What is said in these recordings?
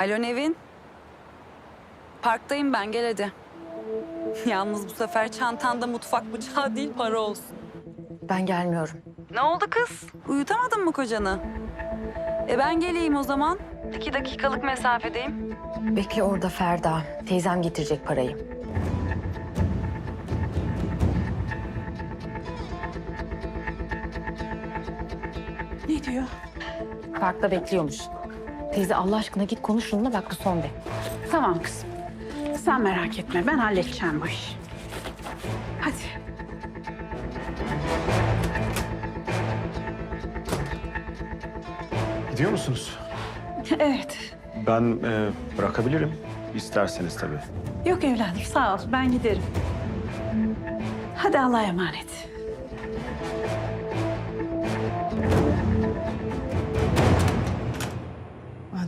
Alo Nevin. Parktayım ben gel hadi. Yalnız bu sefer çantanda mutfak bıçağı değil para olsun. Ben gelmiyorum. Ne oldu kız? Uyutamadın mı kocanı? E ben geleyim o zaman. İki dakikalık mesafedeyim. Bekle orada Ferda. Teyzem getirecek parayı. Ne diyor? Parkta bekliyormuş. Teyze Allah aşkına git konuş şununla bak bu son de. Tamam kızım. Sen merak etme ben halledeceğim bu işi. Hadi. Gidiyor musunuz? Evet. Ben e, bırakabilirim. İsterseniz tabii. Yok evladım sağ ol ben giderim. Hadi Allah'a emanet.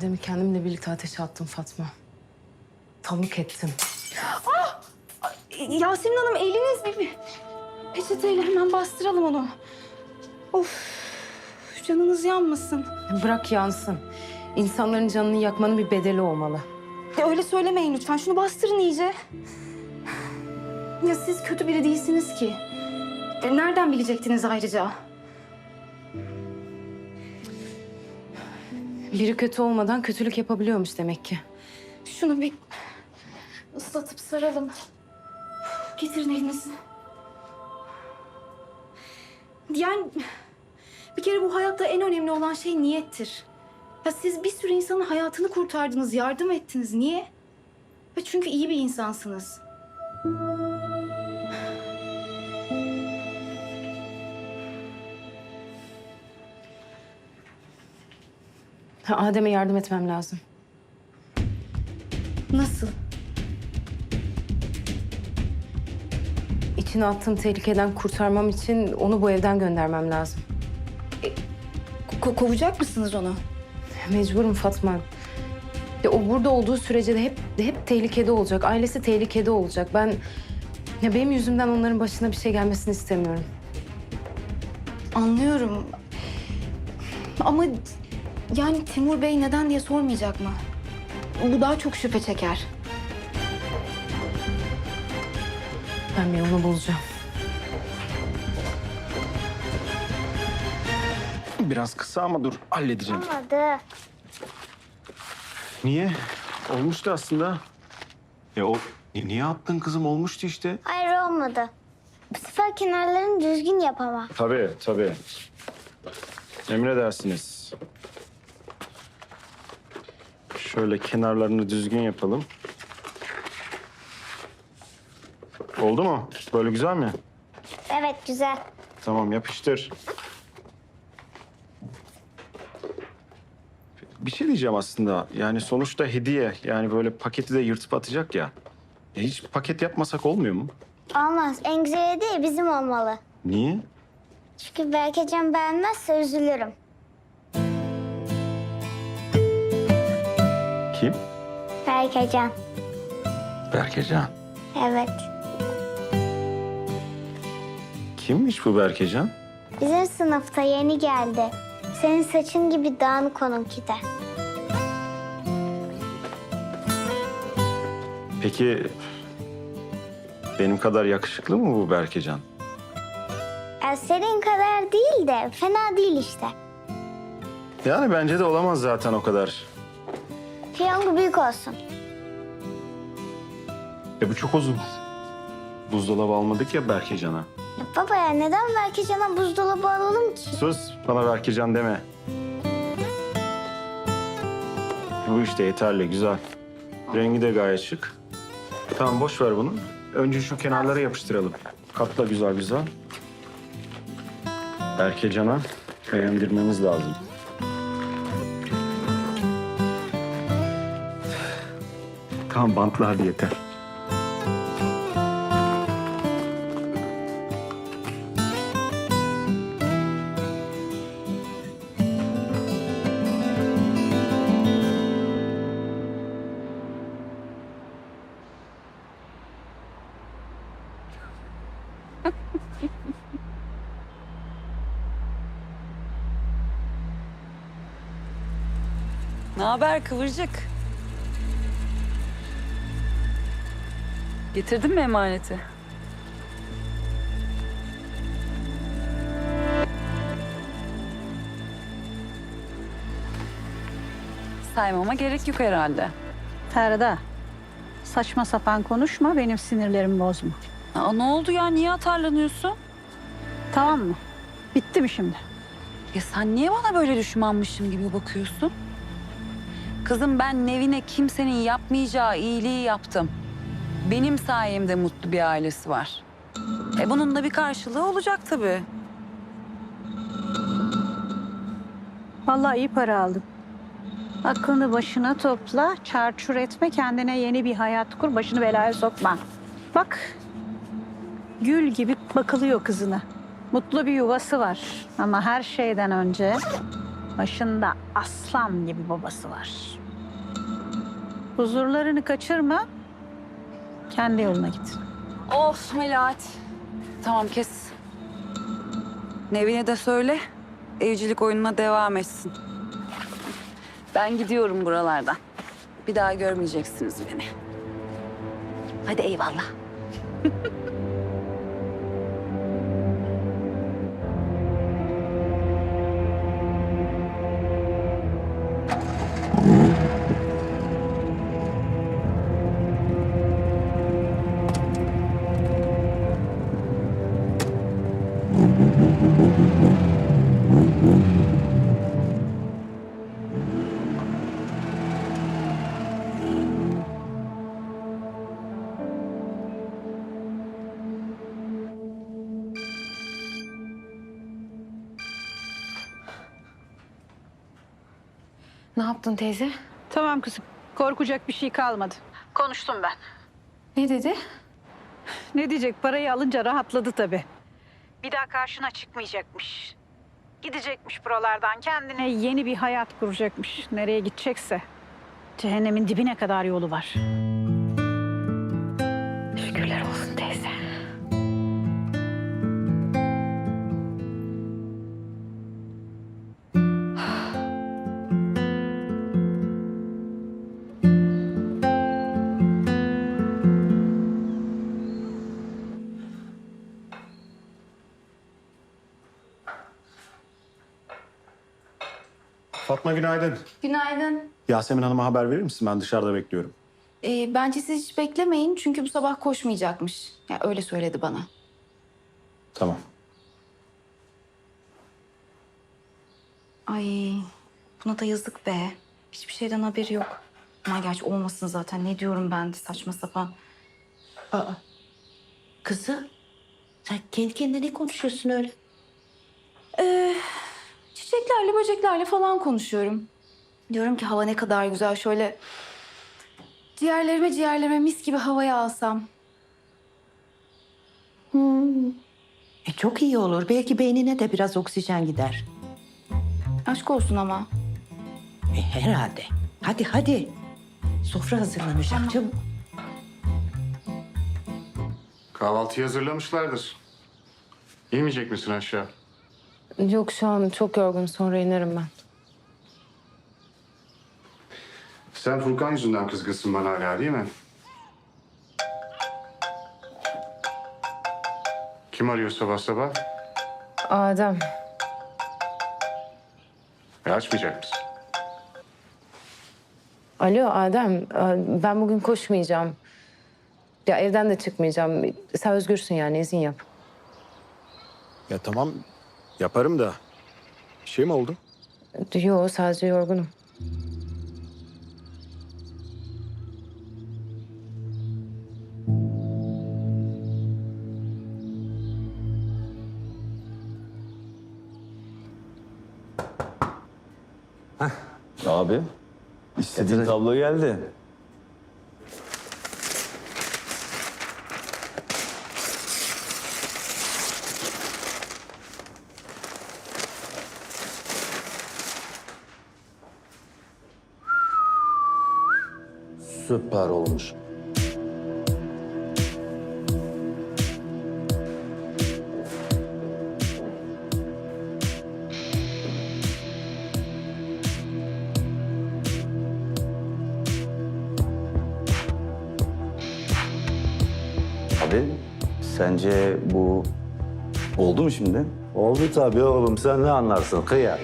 Adem'i kendimle birlikte ateşe attım Fatma. Tamık ettim. Yasemin Hanım eliniz bir, bir peçeteyle hemen bastıralım onu. Of canınız yanmasın. Bırak yansın. İnsanların canını yakmanın bir bedeli olmalı. Ya öyle söylemeyin lütfen. Şunu bastırın iyice. Ya siz kötü biri değilsiniz ki. E, nereden bilecektiniz ayrıca? Biri kötü olmadan kötülük yapabiliyormuş demek ki. Şunu bir ıslatıp saralım. Getirin elinizi. Yani bir kere bu hayatta en önemli olan şey niyettir. Ya siz bir sürü insanın hayatını kurtardınız, yardım ettiniz. Niye? Ya çünkü iyi bir insansınız. Ha, Adem'e yardım etmem lazım. Nasıl? İçine attığım tehlikeden kurtarmam için onu bu evden göndermem lazım. Ko- kovacak mısınız onu? Mecburum Fatma. Ya, o burada olduğu sürece de hep hep tehlikede olacak. Ailesi tehlikede olacak. Ben ya benim yüzümden onların başına bir şey gelmesini istemiyorum. Anlıyorum. Ama yani Timur Bey neden diye sormayacak mı? Bu daha çok şüphe çeker. Ben bir yolunu bulacağım. Biraz kısa ama dur halledeceğim. Olmadı. Niye? Olmuştu aslında. Ya o Ni- niye attın kızım? Olmuştu işte. Hayır olmadı. Bu sefer kenarlarını düzgün yapamam. Tabii tabii. Emredersiniz. Şöyle kenarlarını düzgün yapalım. Oldu mu? Böyle güzel mi? Evet güzel. Tamam yapıştır. Bir şey diyeceğim aslında. Yani sonuçta hediye. Yani böyle paketi de yırtıp atacak ya. E hiç paket yapmasak olmuyor mu? Olmaz. En güzel hediye bizim olmalı. Niye? Çünkü Berkecan beğenmezse üzülürüm. Kim? Berkecan. Berkecan. Evet. Kimmiş bu Berkecan? Bizim sınıfta yeni geldi. Senin saçın gibi dağınık onunki de. Peki benim kadar yakışıklı mı bu Berkecan? Ya senin kadar değil de fena değil işte. Yani bence de olamaz zaten o kadar. Piyango büyük olsun. E bu çok uzun. Buzdolabı almadık ya Berkecan'a. Ya baba ya neden Berkecan'a buzdolabı alalım ki? Sus bana Berkecan deme. Bu işte yeterli güzel. Rengi de gayet şık. Tamam boş ver bunu. Önce şu kenarlara yapıştıralım. Katla güzel güzel. Berkecan'a beğendirmemiz lazım. Tamam bantla hadi yeter. Ne haber kıvırcık? Getirdin mi emaneti? Saymama gerek yok herhalde. Ferda, saçma sapan konuşma, benim sinirlerimi bozma. Aa, ne oldu ya? Niye atarlanıyorsun? Tamam mı? Bitti mi şimdi? Ya sen niye bana böyle düşmanmışım gibi bakıyorsun? Kızım ben Nevin'e kimsenin yapmayacağı iyiliği yaptım. Benim sayemde mutlu bir ailesi var. E bunun da bir karşılığı olacak tabii. Vallahi iyi para aldın. Aklını başına topla, çarçur etme, kendine yeni bir hayat kur, başını belaya sokma. Bak, gül gibi bakılıyor kızına. Mutlu bir yuvası var ama her şeyden önce başında aslan gibi babası var. Huzurlarını kaçırma, kendi yoluna git. Of Melahat. Tamam kes. Nevin'e de söyle. Evcilik oyununa devam etsin. Ben gidiyorum buralardan. Bir daha görmeyeceksiniz beni. Hadi eyvallah. Ne yaptın teyze? Tamam kızım, korkacak bir şey kalmadı. Konuştum ben. Ne dedi? Ne diyecek? Parayı alınca rahatladı tabii. Bir daha karşına çıkmayacakmış. Gidecekmiş buralardan. Kendine yeni bir hayat kuracakmış. Nereye gidecekse. Cehennemin dibine kadar yolu var. Fatma günaydın. Günaydın. Yasemin Hanım'a haber verir misin? Ben dışarıda bekliyorum. Ee, bence siz hiç beklemeyin çünkü bu sabah koşmayacakmış. Ya öyle söyledi bana. Tamam. Ay buna da yazık be. Hiçbir şeyden haberi yok. Ama gerçi olmasın zaten. Ne diyorum ben de saçma sapan. Aa, kızım sen kendi kendine ne konuşuyorsun öyle? Ee, çiçeklerle, böceklerle falan konuşuyorum. Diyorum ki hava ne kadar güzel. Şöyle ciğerlerime ciğerlerime mis gibi havaya alsam. E, çok iyi olur. Belki beynine de biraz oksijen gider. Aşk olsun ama. E, herhalde. Hadi hadi. Sofra hazırlanacak çabuk. Kahvaltıyı hazırlamışlardır. Yemeyecek misin aşağı? Yok şu an çok yorgun sonra inerim ben. Sen Furkan yüzünden kızgınsın bana hala değil mi? Kim arıyor sabah sabah? Adem. E açmayacak mısın? Alo Adem. e, Ben bugün koşmayacağım. Ya evden de çıkmayacağım. Sen özgürsün yani izin yap. Ya tamam yaparım da. Bir şey mi oldu? Yok sadece yorgunum. Abi, istediğin tablo geldi. Süper olmuş. Abi sence bu oldu mu şimdi? Oldu tabii oğlum sen ne anlarsın kıyar.